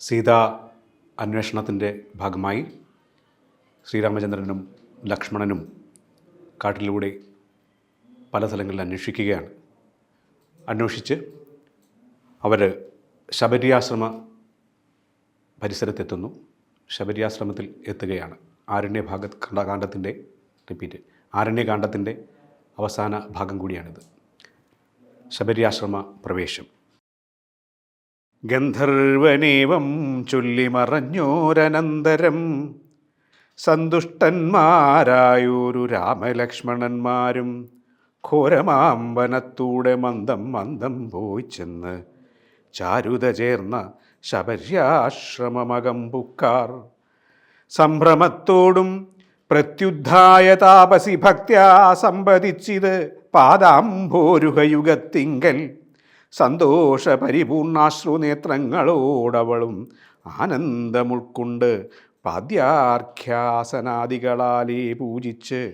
സീതാ അന്വേഷണത്തിന്റെ ഭാഗമായി ശ്രീരാമചന്ദ്രനും ലക്ഷ്മണനും കാട്ടിലൂടെ പല സ്ഥലങ്ങളിൽ അന്വേഷിക്കുകയാണ്. അന്വേഷിച്ച് അവർ ശബരിയാശ്രമ പരിസരത്തെത്തുന്നു. ശബരിയാശ്രമത്തിൽ എത്തുകയാണ്. ആരണ്യ ഭാഗ കാണ്ഡത്തിന്റെ റിപ്പീറ്റ് ആരണ്യകാന്ഡത്തിന്റെ അവസാന ഭാഗം കൂടിയാണിത്. ശബരിയാശ്രമ പ്രവേശം. ഗന്ധർവനേവം ചൊല്ലിമറഞ്ഞോരനന്തരം. സന്തുഷ്ടന്മാരായൊരു രാമലക്ഷ്മണന്മാരും ഘോരമാം വനത്തൂടെ മന്ദം മന്ദം പോയി ചെന്ന് ചാരുത ചേർന്ന ശബര്യാശ്രമമകമ്പുക്കാർ. സംഭ്രമത്തോടും പ്രത്യുദ്ധായ താപസി ഭക്ത്യാ സമ്പതിച്ചിത് പാദാംഭോരുഹയുഗത്തിങ്കൽ സന്തോഷ പരിപൂർണാശ്രു നേത്രങ്ങളോടവളും ആനന്ദമുൾക്കൊണ്ട് പാദ്യാർഖ്യാസനാദികളാലേ പൂജിച്ച്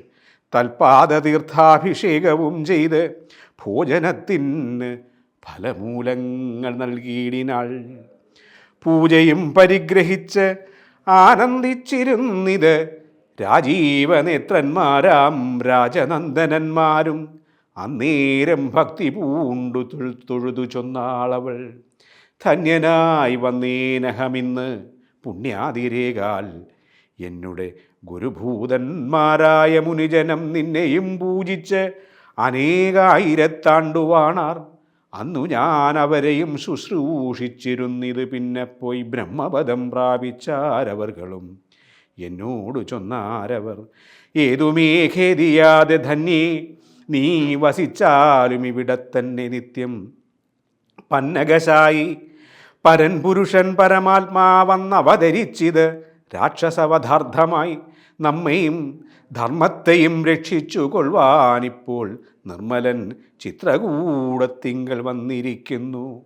തൽപാദതീർത്ഥാഭിഷേകവും ചെയ്ത് ഭോജനത്തിന് ഫലമൂലങ്ങൾ നൽകിയിടിനാൾ. പൂജയും പരിഗ്രഹിച്ച് ആനന്ദിച്ചിരുന്നിത് രാജീവനേത്രന്മാരാം രാജനന്ദനന്മാരും അന്നേരം ഭക്തി പൂണ്ടു തൊഴു- തൊഴുതു ചൊന്നാളവൾ. ധന്യനായി വന്നേനഹമിന്ന് പുണ്യാതിരേകാൽ. എന്നുടെ ഗുരുഭൂതന്മാരായ മുനിജനം നിന്നെയും പൂജിച്ച് അനേകായിരത്താണ്ടുവാണാർ. അന്നു ഞാൻ അവരെയും ശുശ്രൂഷിച്ചിരുന്നിത് പിന്നെ പോയി ബ്രഹ്മപദം പ്രാപിച്ചാരവർകളും. എന്നോട് ചൊന്നാരവർ ഏതുമേ ഖേദിയാതെ ധന്യേ നീ വസിച്ചാലും ഇവിടെ തന്നെ നിത്യം. പന്നകശായി പരൻ പുരുഷൻ പരമാത്മാവന്നവതരിച്ചിത് രാക്ഷസവധാർത്ഥമായി നമ്മയും ധർമ്മത്തെയും രക്ഷിച്ചു കൊള്ളുവാനിപ്പോൾ നിർമ്മലൻ ചിത്രകൂടത്തിങ്കൽ വന്നിരിക്കുന്നു.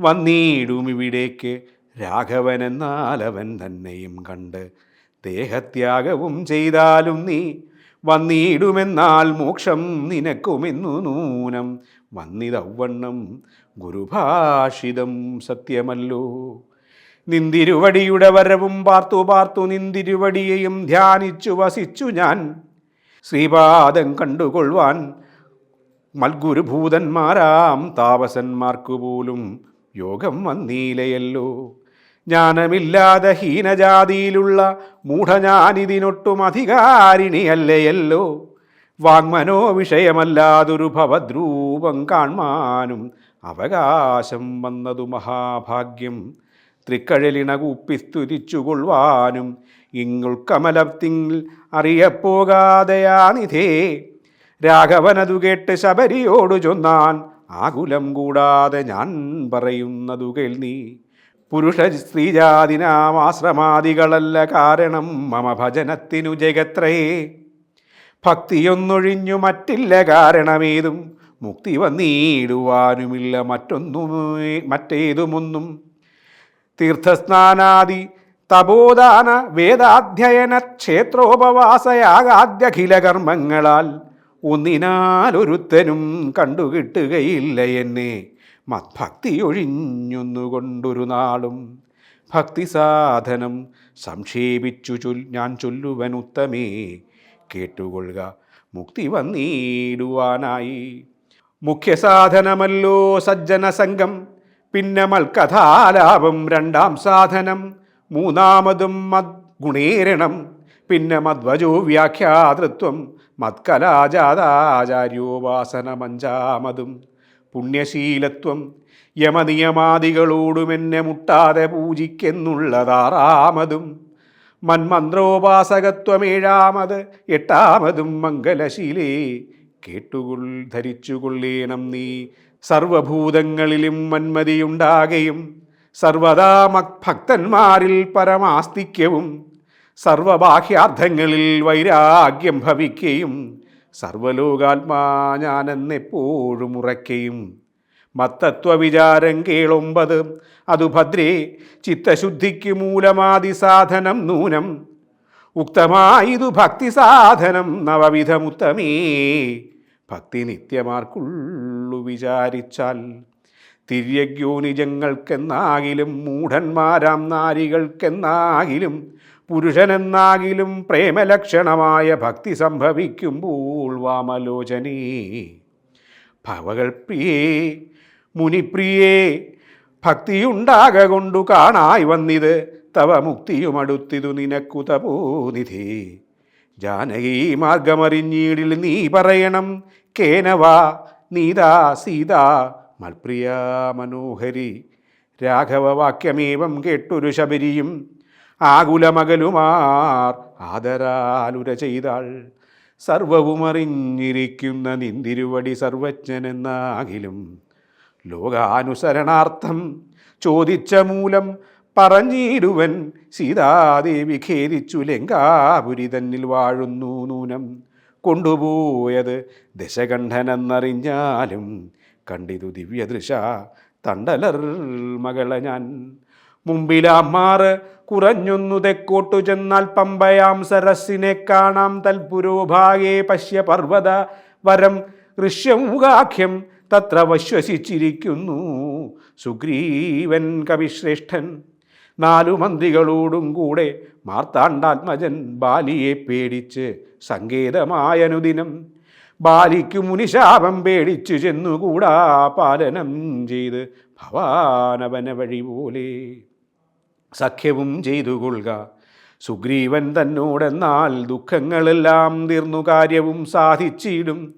വന്നിടും ഇവിടേക്ക് രാഘവനെന്നാലവൻ തന്നെയും കണ്ട്. ദേഹത്യാഗവും ചെയ്താലും നീ വന്നിടുമെന്നാൽ മോക്ഷം നിനക്കുമെന്നു നൂനം. വന്നിതവണ്ണം ഗുരുഭാഷിതം സത്യമല്ലോ. നിന്തിരുവടിയുടെ വരവും പാർത്തു പാർത്തു നിന്തിരുവടിയെയും ധ്യാനിച്ചു വസിച്ചു ഞാൻ. ശ്രീപാദം കണ്ടുകൊള്ളുവാൻ മൽഗുരുഭൂതന്മാരാം താപസന്മാർക്കു പോലും യോഗം വന്നീലയല്ലോ. ജ്ഞാനമില്ലാതെ ഹീനജാതിയിലുള്ള മൂഢഞാനിതിനൊട്ടും അധികാരിണിയല്ലയല്ലോ. വാങ്മനോ വിഷയമല്ലാതൊരു ഭവദ്രൂപം കാൺമാനും അവകാശം വന്നതു മഹാഭാഗ്യം. തൃക്കഴലിണ തൃക്കഴലിണകൂപ്പിസ്തുതിച്ചുകൊള്ളുവാനും ഇങ്ങുൾക്കമലത്തിങ്കിൽ അറിയപ്പോകാതെയാണിതേ. രാഘവനതു കേട്ട് ശബരിയോടു ചൊന്നാൻ ആകുലം കൂടാതെ ഞാൻ പറയുന്നതു കേൾ നീ. പുരുഷ സ്ത്രീജാതിനാമാശ്രമാദികളല്ല കാരണം മമ ഭജനത്തിനു ജഗത്രയേ ഭക്തിയൊന്നൊഴിഞ്ഞു മറ്റില്ല കാരണമേതും. മുക്തി വന്നിടുവാനുമില്ല മറ്റൊന്നും മറ്റേതുമൊന്നും. തീർത്ഥസ്നാനാദി തപോദാന വേദാധ്യയന ക്ഷേത്രോപവാസയാകാദ്യഖില കർമ്മങ്ങളാൽ ഒന്നിനാലൊരുത്തനും കണ്ടുകിട്ടുകയില്ല എന്നെ. മത്ഭക്തി ഒഴിഞ്ഞൊന്നുകൊണ്ടൊരു നാളും ഭക്തി സാധനം സംക്ഷേപിച്ചു ചൊൽ ഞാൻ ചൊല്ലുവൻ ഉത്തമേ. കേട്ടുകൊള്ളുക മുക്തി വന്നിടുവാനായി. മുഖ്യസാധനമല്ലോ സജ്ജന സംഘം പിന്നെ മൽക്കഥാലാപം രണ്ടാം സാധനം മൂന്നാമതും മദ് ഗുണേരണം പിന്നെ മധ്വജോ വ്യാഖ്യാതൃത്വം മത്കലാജാതാചാര്യോപാസനമഞ്ചാമതും. പുണ്യശീലത്വം യമനിയമാദികളോടുമെന്നെ മുട്ടാതെ പൂജിക്കെന്നുള്ളതാറാമതും മന്മന്ത്രോപാസകത്വമേഴാമത് എട്ടാമതും മംഗലശീലേ. കേട്ടുകൊൾ ധരിച്ചുകൊള്ളേണം നീ. സർവഭൂതങ്ങളിലും മന്മതിയുണ്ടാകയും സർവദാ ഭക്തന്മാരിൽ പരമാസ്തിക്യവും സർവബാഹ്യാർത്ഥങ്ങളിൽ വൈരാഗ്യം ഭവിക്കുകയും സർവലോകാത്മാ ഞാനെന്നെപ്പോഴും മത്തത്വ മത്തത്വവിചാരം കേളൊമ്പത്. അതു ഭദ്രേ ചിത്തശുദ്ധിക്ക് മൂലമാതി സാധനം നൂനം. ഉക്തമായിതു ഭക്തി സാധനം നവവിധമുത്തമേ. ഭക്തി നിത്യമാർക്കുള്ളു വിചാരിച്ചാൽ. തിര്യഗ്യോനിജങ്ങൾക്കെന്നാകിലും മൂഢന്മാരാം നാരികൾക്കെന്നാകിലും പുരുഷനെന്നാകിലും പ്രേമലക്ഷണമായ ഭക്തി സംഭവിക്കുമ്പോൾ വാമലോചനേ. ഭവകൾ പ്രിയേ മുനിപ്രിയേ ഭക്തിയുണ്ടാക കൊണ്ടു കാണായി വന്നിത് തവ മുക്തിയുമടുത്തിതു നിനക്കു തപോനിധി. ജാനകി മാർഗമറിഞ്ഞീടിൽ നീ പറയണം കേനവാ നീതാ സീതാ മൽപ്രിയ മനോഹരി. രാഘവവാക്യമേവം കേട്ടൊരു ശബരിയും ആകുലമകലുമാർ ആദരാലുര ചെയ്താൾ. സർവവുമറിഞ്ഞിരിക്കുന്ന നിന്തിരുവടി സർവജ്ഞനെന്നാകിലും ലോകാനുസരണാർത്ഥം ചോദിച്ച മൂലം പറഞ്ഞിടുവൻ സീതാദേവി ഖേദിച്ചു ലങ്കാപുരി തന്നിൽ വാഴുന്നു നൂനം. കൊണ്ടുപോയത് ദശകണ്ഠനെന്നറിഞ്ഞാലും കണ്ടിതു ദിവ്യദൃശ തണ്ടലർ മകളെ ഞാൻ. മുമ്പിലാമാറ് കുറഞ്ഞൊന്നു തെക്കോട്ടു ചെന്നാൽ പമ്പയാം സരസിനെ കാണാം തൽപുരോഭാഗേ പശ്യ പർവത വരം ഋഷ്യമുഖാഖ്യം തത്ര വശ്വസിച്ചിരിക്കുന്നു. സുഗ്രീവൻ കവിശ്രേഷ്ഠൻ നാലു മന്ത്രികളോടും കൂടെ മാർത്താണ്ഡാത്മജൻ ബാലിയെ പേടിച്ച് സങ്കേതമായനുദിനം ബാലിക്കു മുനിശാപം പേടിച്ചു ചെന്നുകൂടാ പാലനം ചെയ്ത് ഭവാനവന വഴി പോലെ. സഖ്യവും ചെയ്തു കൊള്ളുക. സുഗ്രീവൻ തന്നോടെന്നാൽ ദുഃഖങ്ങളെല്ലാം തീർന്നു കാര്യവും സാധിച്ചിടും.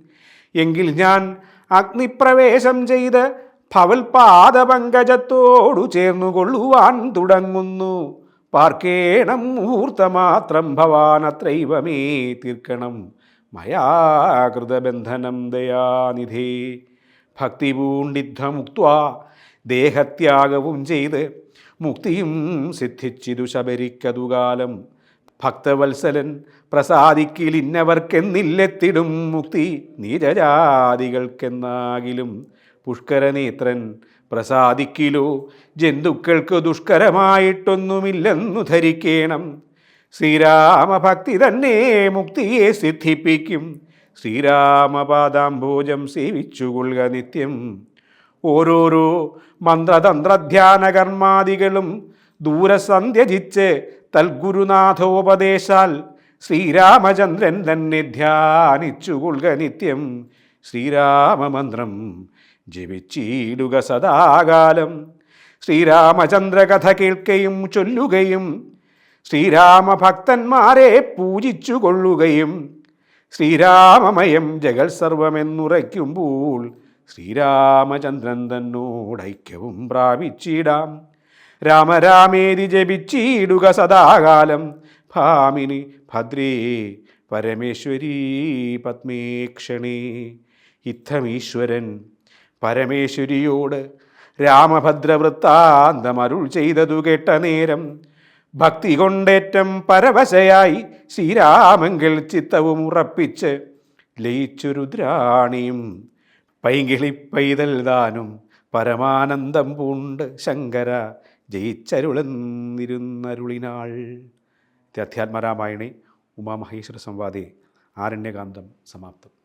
എങ്കിൽ ഞാൻ അഗ്നിപ്രവേശം ചെയ്ത് ഭവൽപാദപങ്കജത്തോടു ചേർന്നുകൊള്ളുവാൻ തുടങ്ങുന്നു. പാർക്കേണം മുഹൂർത്തമാത്രം ഭവാനത്രൈവമേ തീർക്കണം. മയാകൃതബന്ധനം ദയാനിധേ. ഭക്തിപൂണ്ഡിദ്ധമുക്ത ദേഹത്യാഗവും ചെയ്ത് മുക്തിയും സിദ്ധിച്ചിതു ശബരിക്കതുകാലം. ഭക്തവത്സലൻ പ്രസാദിക്കിലിന്നവർക്കെന്നില്ലെത്തിടും മുക്തി. നീരജാതികൾക്കെന്നാകിലും പുഷ്കരനേത്രൻ പ്രസാദിക്കിലോ. ജന്തുക്കൾക്ക് ദുഷ്കരമായിട്ടൊന്നുമില്ലെന്നു ധരിക്കേണം. ശ്രീരാമഭക്തി തന്നെ മുക്തിയെ സിദ്ധിപ്പിക്കും. ശ്രീരാമപാദാംഭോജം സേവിച്ചുകൊള്ളുക നിത്യം. ഓരോരോ മന്ത്രതന്ത്രധ്യാനകർമാദികളും ദൂരസന്ധ്യജിച്ച് തൽഗുരുനാഥോപദേശാൽ ശ്രീരാമചന്ദ്രൻ തന്നെ ധ്യാനിച്ചുകൊള്ളുക നിത്യം. ശ്രീരാമമന്ത്രം ജപിച്ചിടുക സദാകാലം. ശ്രീരാമചന്ദ്രകഥ കേൾക്കുകയും ചൊല്ലുകയും ശ്രീരാമഭക്തന്മാരെ പൂജിച്ചു കൊള്ളുകയും ശ്രീരാമമയം ജഗൽ സർവമെന്നുറയ്ക്കുമ്പോൾ ശ്രീരാമചന്ദ്രൻ തന്നോടൈക്യവും പ്രാപിച്ചിടാം. രാമരാമേതി ജപിച്ചിടുക സദാകാലം. ഭാമിനി ഭദ്രേ പരമേശ്വരീ പത്മേക്ഷണേ. ഇത്തമീശ്വരൻ പരമേശ്വരിയോട് രാമഭദ്രവൃത്താന്തമരുൾ ചെയ്തതു കേട്ട നേരം ഭക്തി കൊണ്ടേറ്റം പരവശയായി ശ്രീരാമെങ്കിൽ ചിത്തവും ഉറപ്പിച്ച് ലയിച്ചു രുദ്രാണിയും പൈകിളി പൈതൽ ദാനും പരമാനന്ദം പൂണ്ട് ശങ്കര ജയിച്ചരുളന്നിരുന്നരുളിനാൾ. അധ്യാത്മരാമായണി ഉമാമഹേശ്വര സംവാദി ആരണ്യകാന്തം സമാപ്തം.